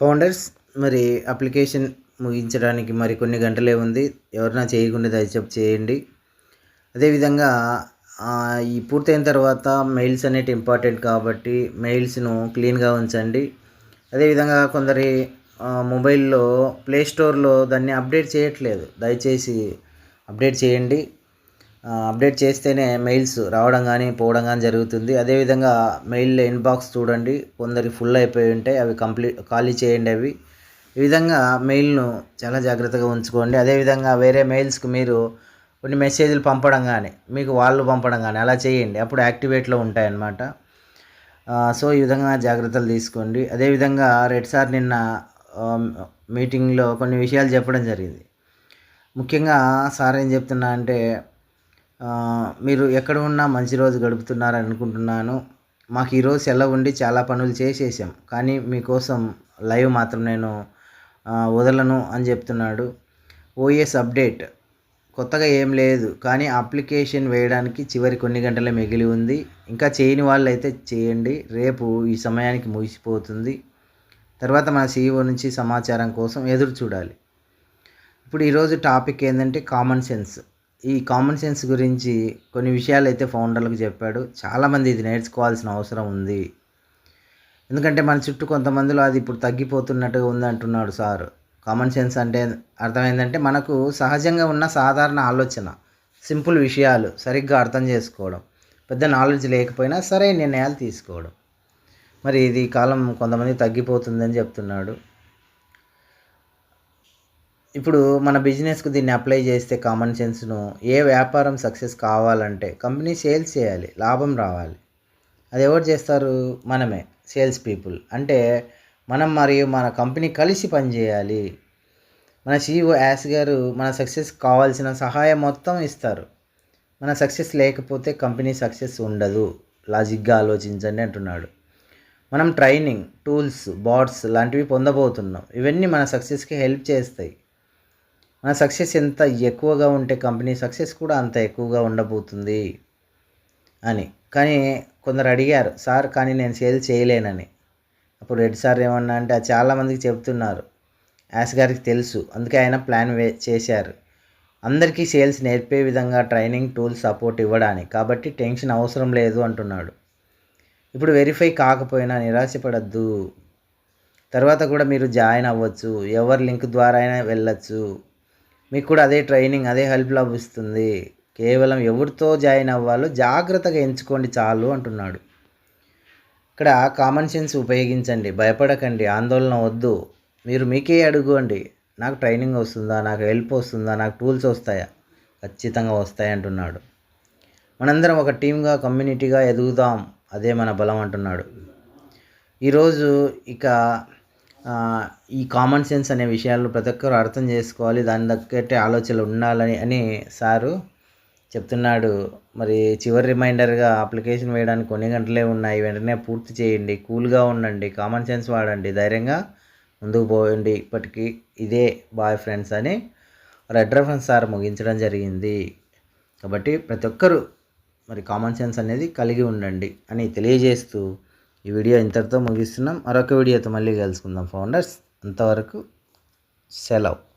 Founders మరి application ముగించడానికి మరి కొన్ని గంటలే ఉంది. ఎవరైనా చేయకుండా దయచేసి చేయండి. అదేవిధంగా ఈ పూర్తయిన తర్వాత మెయిల్స్ అనేవి ఇంపార్టెంట్ కాబట్టి మెయిల్స్ను క్లీన్గా ఉంచండి. అదేవిధంగా కొందరి మొబైల్లో ప్లే స్టోర్లో దాన్ని అప్డేట్ చేయట్లేదు. దయచేసి అప్డేట్ చేయండి. అప్డేట్ చేస్తేనే మెయిల్స్ రావడం కానీ పోవడం కానీ జరుగుతుంది. అదేవిధంగా మెయిల్ ఇన్బాక్స్ చూడండి. కొందరి ఫుల్ అయిపోయి ఉంటాయి అవి కంప్లీట్ ఖాళీ చేయండి అవి. ఈ విధంగా మెయిల్ను చాలా జాగ్రత్తగా ఉంచుకోండి. అదేవిధంగా వేరే మెయిల్స్కి మీరు కొన్ని మెసేజ్లు పంపడం కానీ మీకు వాళ్ళు పంపడం కానీ అలా చేయండి. అప్పుడు యాక్టివేట్లో ఉంటాయన్నమాట. సో ఈ విధంగా జాగ్రత్తలు తీసుకోండి. అదేవిధంగా రెడ్ సార్ నిన్న మీటింగ్లో కొన్ని విషయాలు చెప్పడం జరిగింది. ముఖ్యంగా సార్ ఏం చెప్తున్నా అంటే మీరు ఎక్కడ ఉన్నా మంచి రోజు గడుపుతున్నారని అనుకుంటున్నాను మాకు ఈరోజు సెలవు ఉండి చాలా పనులు చేసేసాం. కానీ మీకోసం లైవ్ మాత్రం నేను వదలను అని చెప్తున్నాడు. OS update. కొత్తగా ఏం లేదు. కానీ అప్లికేషన్ వేయడానికి చివరి కొన్ని గంటలే మిగిలి ఉంది. ఇంకా చేయని వాళ్ళు అయితే చేయండి. రేపు ఈ సమయానికి ముగిసిపోతుంది. తర్వాత మన సీఈఓ నుంచి సమాచారం కోసం ఎదురు చూడాలి. ఇప్పుడు ఈరోజు టాపిక్ ఏంటంటే కామన్ సెన్స్. ఈ కామన్ సెన్స్ గురించి కొన్ని విషయాలు అయితే ఫౌండర్లకు చెప్పాడు. చాలామంది ఇది నేర్చుకోవాల్సిన అవసరం ఉంది. ఎందుకంటే మన చుట్టూ కొంతమందిలో అది ఇప్పుడు తగ్గిపోతున్నట్టుగా ఉంది అంటున్నాడు సార్. కామన్ సెన్స్ అంటే అర్థమైందంటే మనకు సహజంగా ఉన్న సాధారణ ఆలోచన సింపుల్ విషయాలు సరిగ్గా అర్థం చేసుకోవడం పెద్ద నాలెడ్జ్ లేకపోయినా సరే నిర్ణయాలు తీసుకోవడం. మరి ఇది కాలం కొంతమంది తగ్గిపోతుందని చెప్తున్నాడు. ఇప్పుడు మన బిజినెస్కు దీన్ని అప్లై చేస్తే కామన్ సెన్స్ను ఏ వ్యాపారం సక్సెస్ కావాలంటే కంపెనీ సేల్స్ చేయాలి లాభం రావాలి. అది ఎవరు చేస్తారు? మనమే సేల్స్ పీపుల్. అంటే మనం మరియు మన కంపెనీ కలిసి పనిచేయాలి మన సీఈఓ యాస్ గారు మన సక్సెస్ కావాల్సిన సహాయం మొత్తం ఇస్తారు. మన సక్సెస్ లేకపోతే కంపెనీ సక్సెస్ ఉండదు. లాజిక్గా ఆలోచించండి అంటున్నాడు. మనం ట్రైనింగ్ టూల్స్ బాట్స్ లాంటివి పొందబోతున్నాం. ఇవన్నీ మన సక్సెస్కి హెల్ప్ చేస్తాయి. మన సక్సెస్ ఎంత ఎక్కువగా ఉంటే కంపెనీ సక్సెస్ కూడా అంత ఎక్కువగా ఉండబోతుంది అని. కానీ కొందరు అడిగారు సార్ కానీ నేను సేల్ చేయలేనని. అప్పుడు రెడ్ సార్ ఏమన్నా అంటే అది చాలామందికి చెప్తున్నారు యాస్ గారికి తెలుసు. అందుకే ఆయన ప్లాన్ వే చేశారు. అందరికీ సేల్స్ నేర్పే విధంగా ట్రైనింగ్ టూల్స్ సపోర్ట్ ఇవ్వడానికి. కాబట్టి టెన్షన్ అవసరం లేదు అంటున్నాడు. ఇప్పుడు వెరిఫై కాకపోయినా నిరాశపడద్దు. తర్వాత కూడా మీరు జాయిన్ అవ్వచ్చు. ఎవరి లింక్ ద్వారా అయినా వెళ్ళచ్చు. మీకు కూడా అదే ట్రైనింగ్ అదే హెల్ప్ లభిస్తుంది. కేవలం ఎవరితో జాయిన్ అవ్వాలో జాగ్రత్తగా ఎంచుకోండి చాలు అంటున్నాడు. ఇక్కడ కామన్ సెన్స్ ఉపయోగించండి భయపడకండి ఆందోళన వద్దు. మీరు మీకే అడుగుకోండి నాకు ట్రైనింగ్ వస్తుందా నాకు హెల్ప్ వస్తుందా నాకు టూల్స్ వస్తాయా? ఖచ్చితంగా వస్తాయి అంటున్నాడు. మనందరం ఒక టీమ్గా కమ్యూనిటీగా ఎదుగుదాం అదే మన బలం అంటున్నాడు. ఈరోజు ఇక ఈ కామన్ సెన్స్ అనే విషయాలు ప్రతి ఒక్కరు అర్థం చేసుకోవాలి దాని తగ్గట్టే ఆలోచనలు ఉండాలని అని సారు చెప్తున్నాడు. మరి చివరి రిమైండర్గా అప్లికేషన్ వేయడానికి కొన్ని గంటలే ఉన్నాయి. వెంటనే పూర్తి చేయండి కూల్గా ఉండండి కామన్ సెన్స్ వాడండి ధైర్యంగా ముందుకు పోయండి. ఇప్పటికీ ఇదే బాయ్ ఫ్రెండ్స్ అని రెడ్ రెఫరెన్స్ సార్ ముగించడం జరిగింది. కాబట్టి ప్రతి ఒక్కరూ మరి కామన్ సెన్స్ అనేది కలిగి ఉండండి అని తెలియజేస్తూ ఈ వీడియో ఇంతటితో ముగిస్తున్నాం. మరొక వీడియోతో మళ్ళీ కలుసుకుందాం ఫౌండర్స్. అంతవరకు సెలవు.